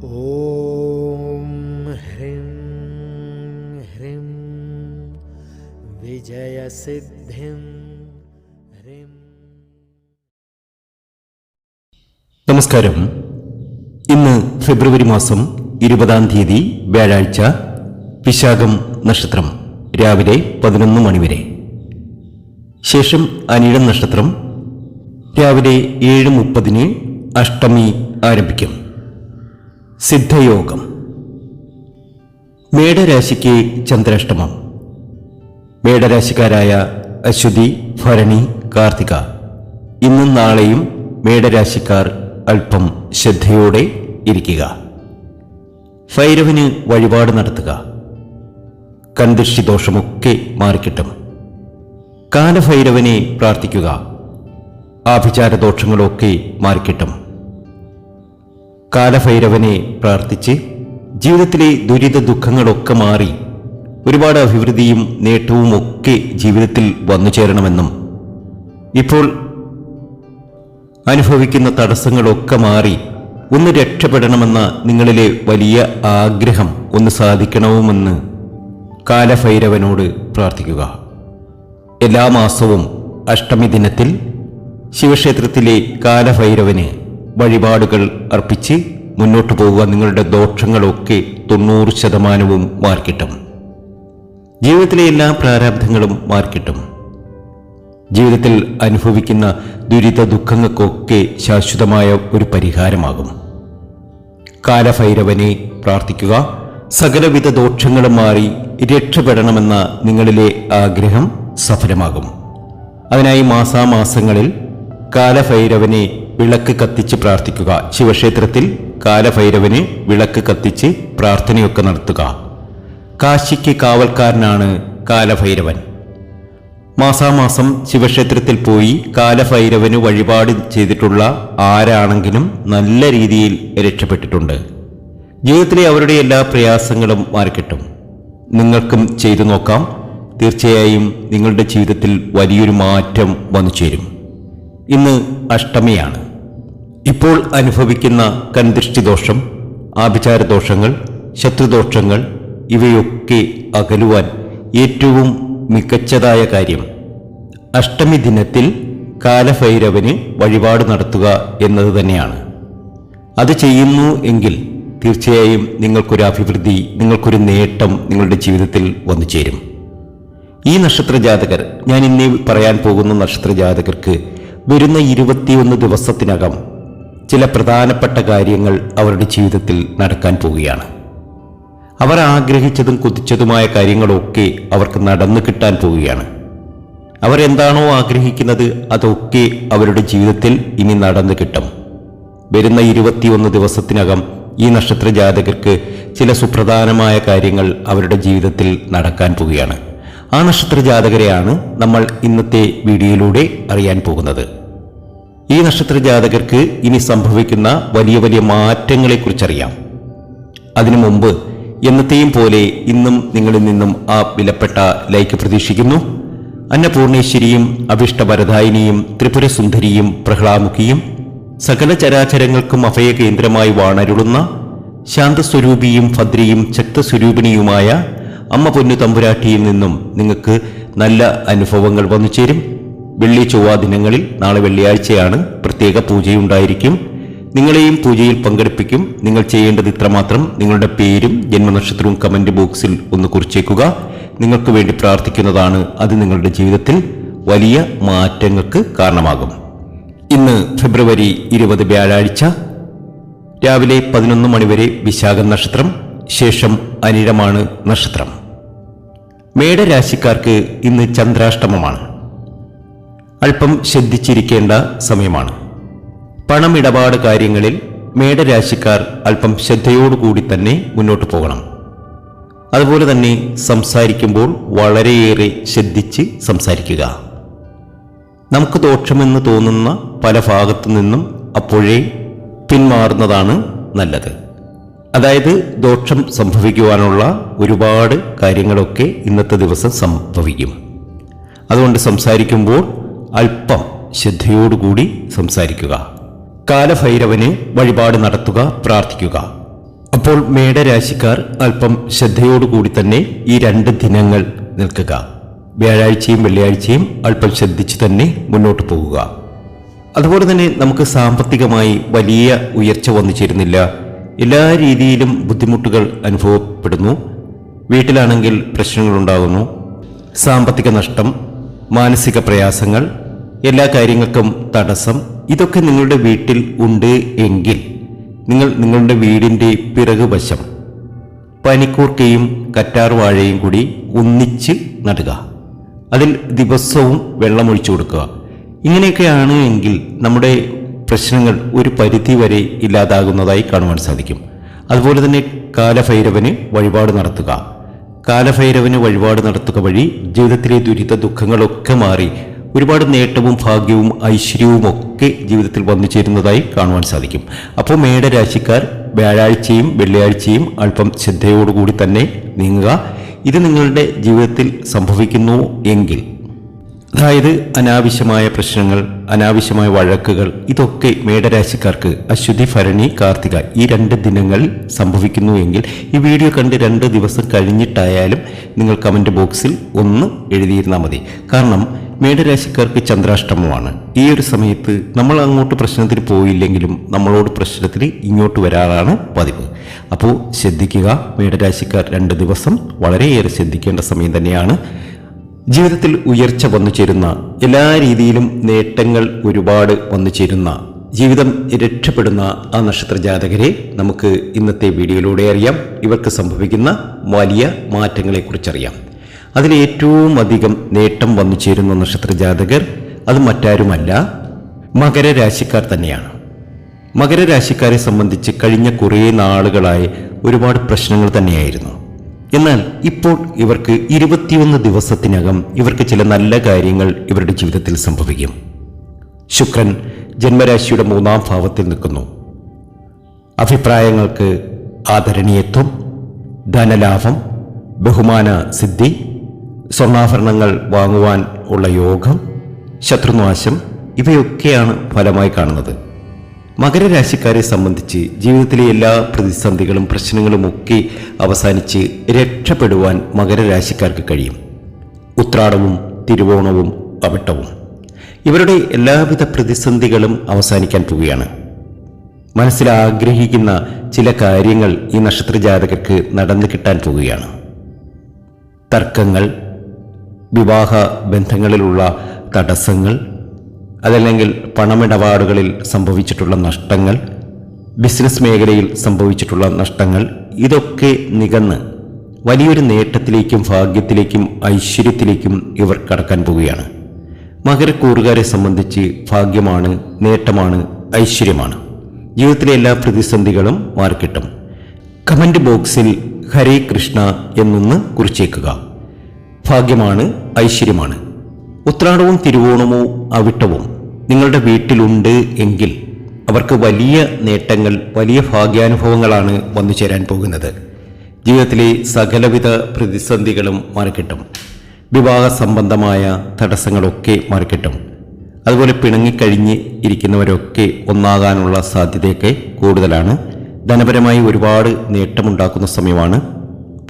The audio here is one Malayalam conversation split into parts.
ॐ ह्रीं ह्रीं विजयसिद्धिं ह्रीं നമസ്കാരം ഇന്ന് ഫെബ്രുവരി മാസം ഇരുപതാം തീയതി വ്യാഴാഴ്ച വിശാഖം നക്ഷത്രം രാവിലെ പതിനൊന്ന് മണിവരെ ശേഷം അനിഴം നക്ഷത്രം രാവിലെ ഏഴ് മുപ്പതിന് അഷ്ടമി ആരംഭിക്കും സിദ്ധയോഗം. മേടരാശിക്ക് ചന്ദ്രാഷ്ടമം. മേടരാശിക്കാരായ അശ്വതി ഭരണി കാർത്തിക. ഇന്നും നാളെയും മേടരാശിക്കാർ അല്പം ശ്രദ്ധയോടെ ഇരിക്കുക. ഭൈരവന് വഴിപാട് നടത്തുക. കന്ദിഷ്ടിദോഷമൊക്കെ മാറിക്കിട്ടും. കാലഭൈരവനെ പ്രാർത്ഥിക്കുക. ആഭിചാര ദോഷങ്ങളൊക്കെ മാറിക്കിട്ടും. കാലഭൈരവനെ പ്രാർത്ഥിച്ച് ജീവിതത്തിലെ ദുരിത ദുഃഖങ്ങളൊക്കെ മാറി ഒരുപാട് അഭിവൃദ്ധിയും നേട്ടവും ഒക്കെ ജീവിതത്തിൽ വന്നു ചേരണമെന്നും ഇപ്പോൾ അനുഭവിക്കുന്ന തടസ്സങ്ങളൊക്കെ മാറി ഒന്ന് രക്ഷപ്പെടണമെന്ന നിങ്ങളിലെ വലിയ ആഗ്രഹം ഒന്ന് സാധിക്കണമെന്ന് കാലഭൈരവനോട് പ്രാർത്ഥിക്കുക. എല്ലാ മാസവും അഷ്ടമി ദിനത്തിൽ ശിവക്ഷേത്രത്തിലെ കാലഭൈരവന് വഴിപാടുകൾ അർപ്പിച്ച് മുന്നോട്ട് പോകുക നിങ്ങളുടെ ദോഷങ്ങളൊക്കെ തൊണ്ണൂറ് ശതമാനവും മാർക്കിട്ടും. ജീവിതത്തിലെ എല്ലാ പ്രാരാബ്ധങ്ങളും മാർക്കിട്ടും. ജീവിതത്തിൽ അനുഭവിക്കുന്ന ദുരിത ദുഃഖങ്ങൾക്കൊക്കെ ശാശ്വതമായ ഒരു പരിഹാരമാകും. കാലഭൈരവനെ പ്രാർത്ഥിക്കുക. സകലവിധ ദോഷങ്ങളും മാറി രക്ഷപ്പെടണമെന്ന നിങ്ങളിലെ ആഗ്രഹം സഫലമാകും. അതിനായി മാസാമാസങ്ങളിൽ കാലഭൈരവനെ വിളക്ക് കത്തിച്ച് പ്രാർത്ഥിക്കുക. ശിവക്ഷേത്രത്തിൽ കാലഭൈരവന് വിളക്ക് കത്തിച്ച് പ്രാർത്ഥനയൊക്കെ നടത്തുക. കാശിക്ക് കാവൽക്കാരനാണ് കാലഭൈരവൻ. മാസാമാസം ശിവക്ഷേത്രത്തിൽ പോയി കാലഭൈരവന് വഴിപാട് ചെയ്തിട്ടുള്ള ആരാണെങ്കിലും നല്ല രീതിയിൽ രക്ഷപ്പെട്ടിട്ടുണ്ട്. ജീവിതത്തിലെ അവരുടെ എല്ലാ പ്രയാസങ്ങളും മാറിക്കിട്ടും. നിങ്ങൾക്കും ചെയ്തു നോക്കാം. തീർച്ചയായും നിങ്ങളുടെ ജീവിതത്തിൽ വലിയൊരു മാറ്റം വന്നു ചേരും ഇന്ന് അഷ്ടമിയാണ്. ഇപ്പോൾ അനുഭവിക്കുന്ന കൺദൃഷ്ടിദോഷം ദോഷം ആഭിചാര ദോഷങ്ങൾ ശത്രുദോഷങ്ങൾ ഇവയൊക്കെ അകലുവാൻ ഏറ്റവും മികച്ചതായ കാര്യം. അഷ്ടമി ദിനത്തിൽ കാലഭൈരവന് വഴിപാട് നടത്തുക എന്നത് തന്നെയാണ്. അത് ചെയ്യുന്നു എങ്കിൽ തീർച്ചയായും നിങ്ങൾക്കൊരു അഭിവൃദ്ധി നിങ്ങൾക്കൊരു നേട്ടം നിങ്ങളുടെ ജീവിതത്തിൽ വന്നു ചേരും. ഈ നക്ഷത്ര ജാതകർ ഞാൻ ഇന്നേ പറയാൻ പോകുന്ന നക്ഷത്ര ജാതകർക്ക് വരുന്ന ഇരുപത്തിയൊന്ന് ദിവസത്തിനകം ചില പ്രധാനപ്പെട്ട കാര്യങ്ങൾ അവരുടെ ജീവിതത്തിൽ നടക്കാൻ പോവുകയാണ്. അവർ ആഗ്രഹിച്ചതും കൊതിച്ചതുമായ കാര്യങ്ങളൊക്കെ അവർക്ക് നടന്നു കിട്ടാൻ പോവുകയാണ്. അവരെന്താണോ ആഗ്രഹിക്കുന്നത് അതൊക്കെ അവരുടെ ജീവിതത്തിൽ ഇനി നടന്നു കിട്ടും. വരുന്ന ഇരുപത്തിയൊന്ന് ദിവസത്തിനകം ഈ നക്ഷത്ര ജാതകർക്ക് ചില സുപ്രധാനമായ കാര്യങ്ങൾ അവരുടെ ജീവിതത്തിൽ നടക്കാൻ പോവുകയാണ്. ആ നക്ഷത്ര ജാതകരെയാണ് നമ്മൾ ഇന്നത്തെ വീഡിയോയിലൂടെ അറിയാൻ പോകുന്നത്. ഈ നക്ഷത്ര ജാതകർക്ക് ഇനി സംഭവിക്കുന്ന വലിയ വലിയ മാറ്റങ്ങളെക്കുറിച്ചറിയാം. അതിനു മുമ്പ് എന്നത്തെയും പോലെ ഇന്നും നിങ്ങളിൽ നിന്നും ആ വിലപ്പെട്ട ലൈക്ക് പ്രതീക്ഷിക്കുന്നു. അന്നപൂർണേശ്വരിയും അഭിഷ്ടവരദായിനിയും ത്രിപുരസുന്ദരിയും പ്രഹ്ലാമുഖിയും സകല ചരാചരങ്ങൾക്കും അഭയകേന്ദ്രമായി വാണരുളുന്ന ശാന്തസ്വരൂപിയും ഭദ്രയും ശക്തസ്വരൂപിണിയുമായ അമ്മ പൊന്നു തമ്പുരാട്ടിയിൽ നിന്നും നിങ്ങൾക്ക് നല്ല അനുഭവങ്ങൾ വന്നു ചേരും. വെള്ളി ചൊവ്വ ദിനങ്ങളിൽ നാളെ വെള്ളിയാഴ്ചയാണ് പ്രത്യേക പൂജയുണ്ടായിരിക്കും. നിങ്ങളെയും പൂജയിൽ പങ്കെടുപ്പിക്കും. നിങ്ങൾ ചെയ്യേണ്ടത് ഇത്രമാത്രം. നിങ്ങളുടെ പേരും ജന്മനക്ഷത്രവും കമന്റ് ബോക്സിൽ ഒന്ന് കുറിച്ചേക്കുക. നിങ്ങൾക്ക് വേണ്ടി പ്രാർത്ഥിക്കുന്നതാണ് അത് നിങ്ങളുടെ ജീവിതത്തിൽ വലിയ മാറ്റങ്ങൾക്ക് കാരണമാകും. ഇന്ന് ഫെബ്രുവരി ഇരുപത് വ്യാഴാഴ്ച രാവിലെ പതിനൊന്ന് മണിവരെ വിശാഖ നക്ഷത്രം. ശേഷം അനിരമാണ് നക്ഷത്രം. മേടരാശിക്കാർക്ക് ഇന്ന് ചന്ദ്രാഷ്ടമമാണ്. അല്പം ശ്രദ്ധിച്ചിരിക്കേണ്ട സമയമാണ്. പണമിടപാട് കാര്യങ്ങളിൽ മേടരാശിക്കാർ അല്പം ശ്രദ്ധയോടുകൂടി തന്നെ മുന്നോട്ട് പോകണം. അതുപോലെ തന്നെ സംസാരിക്കുമ്പോൾ വളരെയേറെ ശ്രദ്ധിച്ച് സംസാരിക്കുക. നമുക്ക് ദോഷമെന്ന് തോന്നുന്ന പല ഭാഗത്തു നിന്നും അപ്പോഴേ പിന്മാറുന്നതാണ് നല്ലത്. അതായത് ദോഷം സംഭവിക്കുവാനുള്ള ഒരുപാട് കാര്യങ്ങളൊക്കെ ഇന്നത്തെ ദിവസം സംഭവിക്കും. അതുകൊണ്ട് സംസാരിക്കുമ്പോൾ അല്പം ശ്രദ്ധയോടുകൂടി സംസാരിക്കുക. കാലഭൈരവന് വഴിപാട് നടത്തുക പ്രാർത്ഥിക്കുക. അപ്പോൾ മേടരാശിക്കാർ അല്പം ശ്രദ്ധയോടുകൂടി തന്നെ ഈ രണ്ട് ദിനങ്ങൾ നിൽക്കുക. വ്യാഴാഴ്ചയും വെള്ളിയാഴ്ചയും അല്പം ശ്രദ്ധിച്ചു തന്നെ മുന്നോട്ട് പോകുക. അതുപോലെ തന്നെ നമുക്ക് സാമ്പത്തികമായി വലിയ ഉയർച്ച വന്നു ചേരുന്നില്ല. എല്ലാ രീതിയിലും ബുദ്ധിമുട്ടുകൾ അനുഭവപ്പെടുന്നു. വീട്ടിലാണെങ്കിൽ പ്രശ്നങ്ങളുണ്ടാകുന്നു. സാമ്പത്തിക നഷ്ടം മാനസിക പ്രയാസങ്ങൾ എല്ലാ കാര്യങ്ങൾക്കും തടസ്സം ഇതൊക്കെ നിങ്ങളുടെ വീട്ടിൽ ഉണ്ട് എങ്കിൽ നിങ്ങൾ നിങ്ങളുടെ വീടിന്റെ പിറകുവശം പനിക്കൂർക്കയും കറ്റാർ വാഴയും കൂടി ഒന്നിച്ച് നടുക. അതിൽ ദിവസവും വെള്ളമൊഴിച്ചു കൊടുക്കുക. ഇങ്ങനെയൊക്കെയാണ് എങ്കിൽ നമ്മുടെ പ്രശ്നങ്ങൾ ഒരു പരിധി വരെ ഇല്ലാതാകുന്നതായി കാണുവാൻ സാധിക്കും. അതുപോലെ തന്നെ കാലഭൈരവന് വഴിപാട് നടത്തുക. കാലഭൈരവന് വഴിപാട് നടത്തുക വഴി ജീവിതത്തിലെ ദുരിത ദുഃഖങ്ങളൊക്കെ മാറി ഒരുപാട് നേട്ടവും ഭാഗ്യവും ഐശ്വര്യവും ഒക്കെ ജീവിതത്തിൽ വന്നു ചേരുന്നതായി കാണുവാൻ സാധിക്കും. അപ്പോൾ മേടരാശിക്കാർ വ്യാഴാഴ്ചയും വെള്ളിയാഴ്ചയും അല്പം ശ്രദ്ധയോടുകൂടി തന്നെ നീങ്ങുക. ഇത് നിങ്ങളുടെ ജീവിതത്തിൽ സംഭവിക്കുന്നു എങ്കിൽ അതായത് അനാവശ്യമായ പ്രശ്നങ്ങൾ അനാവശ്യമായ വഴക്കുകൾ ഇതൊക്കെ മേടരാശിക്കാർക്ക് അശ്വതി ഭരണി കാർത്തിക ഈ രണ്ട് ദിനങ്ങളിൽ സംഭവിക്കുന്നു എങ്കിൽ ഈ വീഡിയോ കണ്ട് രണ്ട് ദിവസം കഴിഞ്ഞിട്ടായാലും നിങ്ങൾ കമന്റ് ബോക്സിൽ ഒന്ന് എഴുതിയിരുന്നാൽ മതി. കാരണം മേടരാശിക്കാർക്ക് ചന്ദ്രാഷ്ടമമാണ്. ഈ ഒരു സമയത്ത് നമ്മൾ അങ്ങോട്ട് പ്രശ്നത്തിന് പോയില്ലെങ്കിലും നമ്മളോട് പ്രശ്നത്തിന് ഇങ്ങോട്ട് വരാറാണ് പതിവ്. അപ്പോൾ ശ്രദ്ധിക്കുക മേടരാശിക്കാർ രണ്ട് ദിവസം വളരെയേറെ ശ്രദ്ധിക്കേണ്ട സമയം തന്നെയാണ്. ജീവിതത്തിൽ ഉയർച്ച വന്നു ചേരുന്ന എല്ലാ രീതിയിലും നേട്ടങ്ങൾ ഒരുപാട് വന്നു ചേരുന്ന ജീവിതം രക്ഷപ്പെടുന്ന ആ നക്ഷത്ര ജാതകരെ നമുക്ക് ഇന്നത്തെ വീഡിയോയിലൂടെ അറിയാം. ഇവർക്ക് സംഭവിക്കുന്ന വലിയ മാറ്റങ്ങളെക്കുറിച്ചറിയാം. അതിൽ ഏറ്റവും അധികം നേട്ടം വന്നു ചേരുന്ന നക്ഷത്ര ജാതകർ അത് മറ്റാരുമല്ല മകരരാശിക്കാർ തന്നെയാണ്. മകരരാശിക്കാരെ സംബന്ധിച്ച് കഴിഞ്ഞ കുറേ നാളുകളായി ഒരുപാട് പ്രശ്നങ്ങൾ തന്നെയായിരുന്നു. എന്നാൽ ഇപ്പോൾ ഇവർക്ക് ഇരുപത്തിയൊന്ന് ദിവസത്തിനകം ഇവർക്ക് ചില നല്ല കാര്യങ്ങൾ ഇവരുടെ ജീവിതത്തിൽ സംഭവിക്കും. ശുക്രൻ ജന്മരാശിയുടെ മൂന്നാം ഭാവത്തിൽ നിൽക്കുന്നു. അഭിപ്രായങ്ങൾക്ക് ആദരണീയത്വം ധനലാഭം ബഹുമാന സിദ്ധി സ്വർണാഭരണങ്ങൾ വാങ്ങുവാൻ ഉള്ള യോഗം ശത്രുനാശം ഇവയൊക്കെയാണ് ഫലമായി കാണുന്നത്. മകരരാശിക്കാരെ സംബന്ധിച്ച് ജീവിതത്തിലെ എല്ലാ പ്രതിസന്ധികളും പ്രശ്നങ്ങളും ഒക്കെ അവസാനിച്ച് രക്ഷപ്പെടുവാൻ മകരരാശിക്കാർക്ക് കഴിയും. ഉത്രാടവും തിരുവോണവും അവിട്ടവും. ഇവരുടെ എല്ലാവിധ പ്രതിസന്ധികളും അവസാനിക്കാൻ പോവുകയാണ്. മനസ്സിൽ ആഗ്രഹിക്കുന്ന ചില കാര്യങ്ങൾ ഈ നക്ഷത്ര ജാതകർക്ക് നടന്നു കിട്ടാൻ പോവുകയാണ്. തർക്കങ്ങൾ വിവാഹ ബന്ധങ്ങളിലുള്ള തടസ്സങ്ങൾ അതല്ലെങ്കിൽ പണമിടപാടുകളിൽ സംഭവിച്ചിട്ടുള്ള നഷ്ടങ്ങൾ ബിസിനസ് മേഖലയിൽ സംഭവിച്ചിട്ടുള്ള നഷ്ടങ്ങൾ ഇതൊക്കെ നികന്ന് വലിയൊരു നേട്ടത്തിലേക്കും ഭാഗ്യത്തിലേക്കും ഐശ്വര്യത്തിലേക്കും ഇവർ കടക്കാൻ പോവുകയാണ്. മകരക്കൂറുകാരെ സംബന്ധിച്ച് ഭാഗ്യമാണ് നേട്ടമാണ് ഐശ്വര്യമാണ്. ജീവിതത്തിലെ എല്ലാ പ്രതിസന്ധികളും മാറിക്കിട്ടും. കമന്റ് ബോക്സിൽ ഹരേ കൃഷ്ണ എന്നൊന്ന് കുറിച്ചേക്കുക. ഭാഗ്യമാണ് ഐശ്വര്യമാണ്. ഉത്രാടവും തിരുവോണമോ അവിട്ടവും. നിങ്ങളുടെ വീട്ടിലുണ്ട് എങ്കിൽ അവർക്ക് വലിയ നേട്ടങ്ങൾ വലിയ ഭാഗ്യാനുഭവങ്ങളാണ് വന്നു ചേരാൻ പോകുന്നത്. ജീവിതത്തിലെ സകലവിധ പ്രതിസന്ധികളും മാറിക്കിട്ടും. വിവാഹ സംബന്ധമായ തടസ്സങ്ങളൊക്കെ മാറിക്കിട്ടും. അതുപോലെ പിണങ്ങിക്കഴിഞ്ഞ് ഇരിക്കുന്നവരൊക്കെ ഒന്നാകാനുള്ള സാധ്യതയൊക്കെ കൂടുതലാണ്. ധനപരമായി ഒരുപാട് നേട്ടമുണ്ടാക്കുന്ന സമയമാണ്.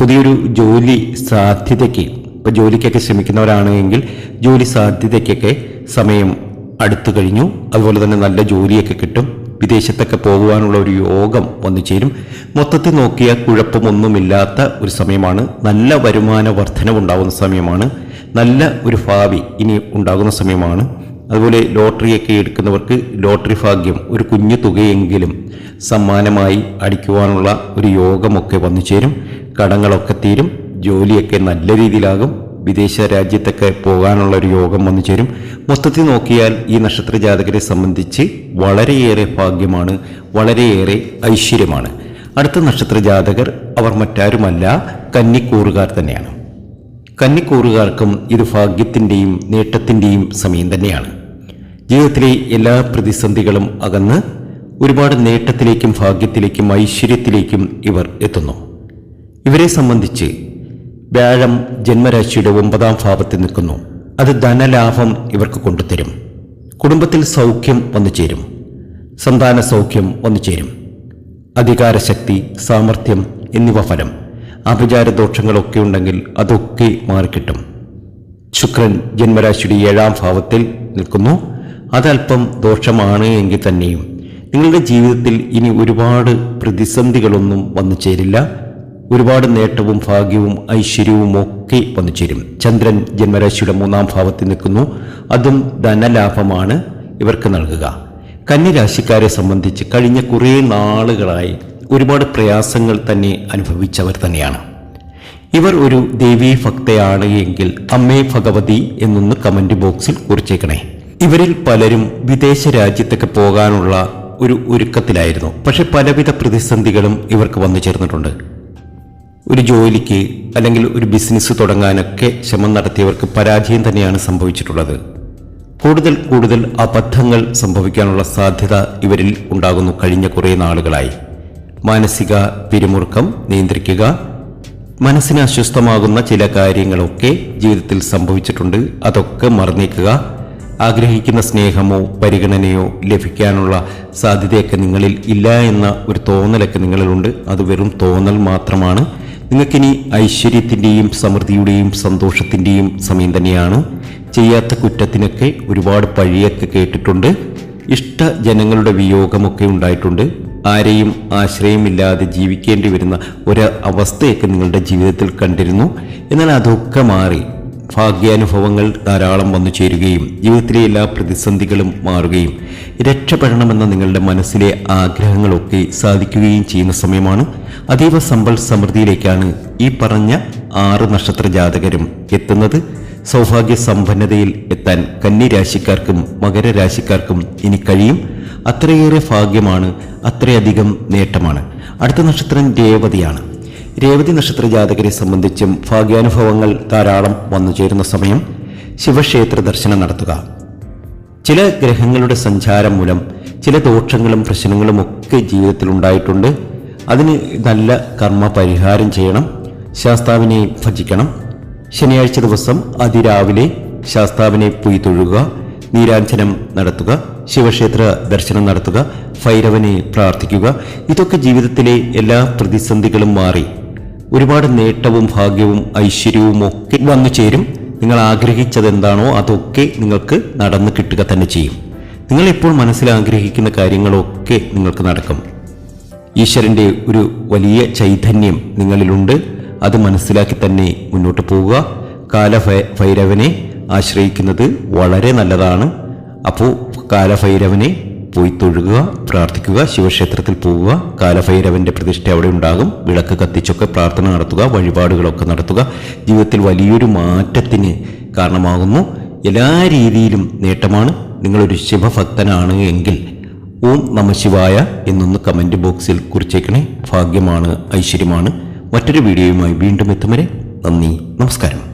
പുതിയൊരു ജോലി സാധ്യതയ്ക്ക് ഇപ്പോൾ ജോലിക്കൊക്കെ ശ്രമിക്കുന്നവരാണെങ്കിൽ ജോലി സാധ്യതയ്ക്കൊക്കെ സമയം അടുത്തു കഴിഞ്ഞു. അതുപോലെ തന്നെ നല്ല ജോലിയൊക്കെ കിട്ടും. വിദേശത്തൊക്കെ പോകുവാനുള്ള ഒരു യോഗം വന്നു ചേരും. മൊത്തത്തിൽ നോക്കിയാൽ കുഴപ്പമൊന്നുമില്ലാത്ത ഒരു സമയമാണ്. നല്ല വരുമാന വർധനവുണ്ടാകുന്ന സമയമാണ്. നല്ല ഒരു ഭാവി ഇനി ഉണ്ടാകുന്ന സമയമാണ്. അതുപോലെ ലോട്ടറിയൊക്കെ എടുക്കുന്നവർക്ക് ലോട്ടറി ഭാഗ്യം ഒരു കുഞ്ഞു തുകയെങ്കിലും സമ്മാനമായി അടിക്കുവാനുള്ള ഒരു യോഗമൊക്കെ വന്നു ചേരും. കടങ്ങളൊക്കെ തീരും. ജോലിയൊക്കെ നല്ല രീതിയിലാകും. വിദേശ രാജ്യത്തൊക്കെ പോകാനുള്ള ഒരു യോഗം വന്നു ചേരും. മൊത്തത്തിൽ നോക്കിയാൽ ഈ നക്ഷത്ര ജാതകരെ സംബന്ധിച്ച് വളരെയേറെ ഭാഗ്യമാണ് വളരെയേറെ ഐശ്വര്യമാണ്. അടുത്ത നക്ഷത്ര ജാതകർ അവർ മറ്റാരുമല്ല കന്നിക്കൂറുകാർ തന്നെയാണ്. കന്നിക്കൂറുകാർക്കും ഇത് ഭാഗ്യത്തിന്റെയും നേട്ടത്തിന്റെയും സമയം തന്നെയാണ്. ജീവിതത്തിലെ എല്ലാ പ്രതിസന്ധികളും അകന്ന് ഒരുപാട് നേട്ടത്തിലേക്കും ഭാഗ്യത്തിലേക്കും ഐശ്വര്യത്തിലേക്കും ഇവർ എത്തുന്നു. ഇവരെ സംബന്ധിച്ച് വ്യാഴം ജന്മരാശിയുടെ ഒമ്പതാം ഭാവത്തിൽ നിൽക്കുന്നു. അത് ധനലാഭം ഇവർക്ക് കൊണ്ടുതരും. കുടുംബത്തിൽ സൗഖ്യം വന്നു ചേരും. സന്താന സൗഖ്യം വന്നു ചേരും. അധികാരശക്തി സാമർഥ്യം എന്നിവ ഫലം. അപചാര ദോഷങ്ങളൊക്കെ ഉണ്ടെങ്കിൽ അതൊക്കെ മാറിക്കിട്ടും. ശുക്രൻ ജന്മരാശിയുടെ ഏഴാം ഭാവത്തിൽ നിൽക്കുന്നു. അതല്പം ദോഷമാണ് എങ്കിൽ തന്നെയും. നിങ്ങളുടെ ജീവിതത്തിൽ ഇനി ഒരുപാട് പ്രതിസന്ധികളൊന്നും വന്നു ചേരില്ല. ഒരുപാട് നേട്ടവും ഭാഗ്യവും ഐശ്വര്യവും ഒക്കെ വന്നു ചേരും ചന്ദ്രൻ ജന്മരാശിയുടെ മൂന്നാം ഭാവത്തിൽ നിൽക്കുന്നു. അതും ധനലാഭമാണ് ഇവർക്ക് നൽകുക. കന്നിരാശിക്കാരെ സംബന്ധിച്ച് കഴിഞ്ഞ കുറേ നാളുകളായി ഒരുപാട് പ്രയാസങ്ങൾ തന്നെ അനുഭവിച്ചവർ തന്നെയാണ്. ഇവർ ഒരു ദേവീ ഭക്തയാണ് എങ്കിൽ അമ്മേ ഭഗവതി എന്നൊന്ന് കമന്റ് ബോക്സിൽ കുറിച്ചേക്കണേ. ഇവരിൽ പലരും വിദേശ രാജ്യത്തൊക്കെ പോകാനുള്ള ഒരു ഒരുക്കത്തിലായിരുന്നു. പക്ഷെ പലവിധ പ്രതിസന്ധികളും ഇവർക്ക് വന്നു ചേർന്നിട്ടുണ്ട് ഒരു ജോലിക്ക് അല്ലെങ്കിൽ ഒരു ബിസിനസ് തുടങ്ങാനൊക്കെ ശ്രമം നടത്തിയവർക്ക് പരാജയം തന്നെയാണ് സംഭവിച്ചിട്ടുള്ളത്. കൂടുതൽ കൂടുതൽ അബദ്ധങ്ങൾ സംഭവിക്കാനുള്ള സാധ്യത ഇവരിൽ ഉണ്ടാകുന്നു കഴിഞ്ഞ കുറേ നാളുകളായി. മാനസിക പിരിമുറുക്കം നിയന്ത്രിക്കുക മനസ്സിന് അസ്വസ്ഥമാകുന്ന ചില കാര്യങ്ങളൊക്കെ ജീവിതത്തിൽ സംഭവിച്ചിട്ടുണ്ട്. അതൊക്കെ മറന്നേക്കുക ആഗ്രഹിക്കുന്ന സ്നേഹമോ പരിഗണനയോ ലഭിക്കാനുള്ള സാധ്യതയൊക്കെ നിങ്ങളിൽ ഇല്ല എന്ന ഒരു തോന്നലൊക്കെ നിങ്ങളിലുണ്ട്. അത് വെറും തോന്നൽ മാത്രമാണ്. നിങ്ങൾക്കിനി ഐശ്വര്യത്തിന്റെയും സമൃദ്ധിയുടെയും സന്തോഷത്തിന്റെയും സമയം തന്നെയാണ്. ചെയ്യാത്ത കുറ്റത്തിനൊക്കെ ഒരുപാട് പഴിയൊക്കെ കേട്ടിട്ടുണ്ട്. ഇഷ്ട ജനങ്ങളുടെ വിയോഗമൊക്കെ ഉണ്ടായിട്ടുണ്ട്. ആരെയും ആശ്രയമില്ലാതെ ജീവിക്കേണ്ടി വരുന്ന ഒരു അവസ്ഥയൊക്കെ നിങ്ങളുടെ ജീവിതത്തിൽ കണ്ടിരുന്നു. എന്നാൽ അതൊക്കെ മാറി. ഭാഗ്യാനുഭവങ്ങൾ ധാരാളം വന്നു ചേരുകയും ജീവിതത്തിലെ എല്ലാ പ്രതിസന്ധികളും മാറുകയും രക്ഷപ്പെടണമെന്ന നിങ്ങളുടെ മനസ്സിലെ ആഗ്രഹങ്ങളൊക്കെ സാധിക്കുകയും ചെയ്യുന്ന സമയമാണ്. അതീവ സമ്പൽ സമൃദ്ധിയിലേക്കാണ് ഈ പറഞ്ഞ ആറ് നക്ഷത്ര ജാതകരും എത്തുന്നത്. സൗഭാഗ്യ സമ്പന്നതയിൽ എത്താൻ കന്നിരാശിക്കാർക്കും മകരരാശിക്കാർക്കും ഇനി കഴിയും. അത്രയേറെ ഭാഗ്യമാണ് അത്രയധികം നേട്ടമാണ്. അടുത്ത നക്ഷത്രം രേവതിയാണ്. രേവതി നക്ഷത്ര ജാതകരെ സംബന്ധിച്ചും ഭാഗ്യാനുഭവങ്ങൾ ധാരാളം വന്നു ചേരുന്ന സമയം. ശിവക്ഷേത്ര ദർശനം നടത്തുക. ചില ഗ്രഹങ്ങളുടെ സഞ്ചാരം മൂലം ചില ദോഷങ്ങളും പ്രശ്നങ്ങളും ഒക്കെ ജീവിതത്തിൽ ഉണ്ടായിട്ടുണ്ട്. അതിന് നല്ല കർമ്മ പരിഹാരം ചെയ്യണം. ശാസ്താവിനെ ഭജിക്കണം. ശനിയാഴ്ച ദിവസം അതിരാവിലെ ശാസ്താവിനെ പോയി തൊഴുക. നീരാഞ്ജനം നടത്തുക. ശിവക്ഷേത്ര ദർശനം നടത്തുക. ഭൈരവനെ പ്രാർത്ഥിക്കുക. ഇതൊക്കെ ജീവിതത്തിലെ എല്ലാ പ്രതിസന്ധികളും മാറി. ഒരുപാട് നേട്ടവും ഭാഗ്യവും ഐശ്വര്യവും ഒക്കെ വന്നു ചേരും. നിങ്ങൾ ആഗ്രഹിച്ചത് എന്താണോ അതൊക്കെ നിങ്ങൾക്ക് നടന്നു കിട്ടുക തന്നെ ചെയ്യും. നിങ്ങൾ ഇപ്പോൾ മനസ്സിൽ ആഗ്രഹിക്കുന്ന കാര്യങ്ങളൊക്കെ നിങ്ങൾക്ക് നടക്കും. ഈശ്വരന്റെ ഒരു വലിയ ചൈതന്യം നിങ്ങളിലുണ്ട്. അത് മനസ്സിലാക്കി തന്നെ മുന്നോട്ട് പോവുക. കാലഭൈ ഭൈരവനെ ആശ്രയിക്കുന്നത് വളരെ നല്ലതാണ്. അപ്പോൾ കാലഭൈരവനെ പോയി തൊഴുക പ്രാർത്ഥിക്കുക ശിവക്ഷേത്രത്തിൽ പോവുക. കാലഭൈരവന്റെ പ്രതിഷ്ഠ അവിടെ ഉണ്ടാകും. വിളക്ക് കത്തിച്ചൊക്കെ പ്രാർത്ഥന നടത്തുക വഴിപാടുകളൊക്കെ നടത്തുക. ജീവിതത്തിൽ വലിയൊരു മാറ്റത്തിന് കാരണമാകുന്നു. എല്ലാ രീതിയിലും നേട്ടമാണ്. നിങ്ങളൊരു ശിവഭക്തനാണ് എങ്കിൽ ഓം നമ ശിവായ എന്നൊന്ന് കമന്റ് ബോക്സിൽ കുറിച്ചേക്കണേ. ഭാഗ്യമാണ് ഐശ്വര്യമാണ്. മറ്റൊരു വീഡിയോയുമായി വീണ്ടും എത്തും വരെ നന്ദി നമസ്കാരം.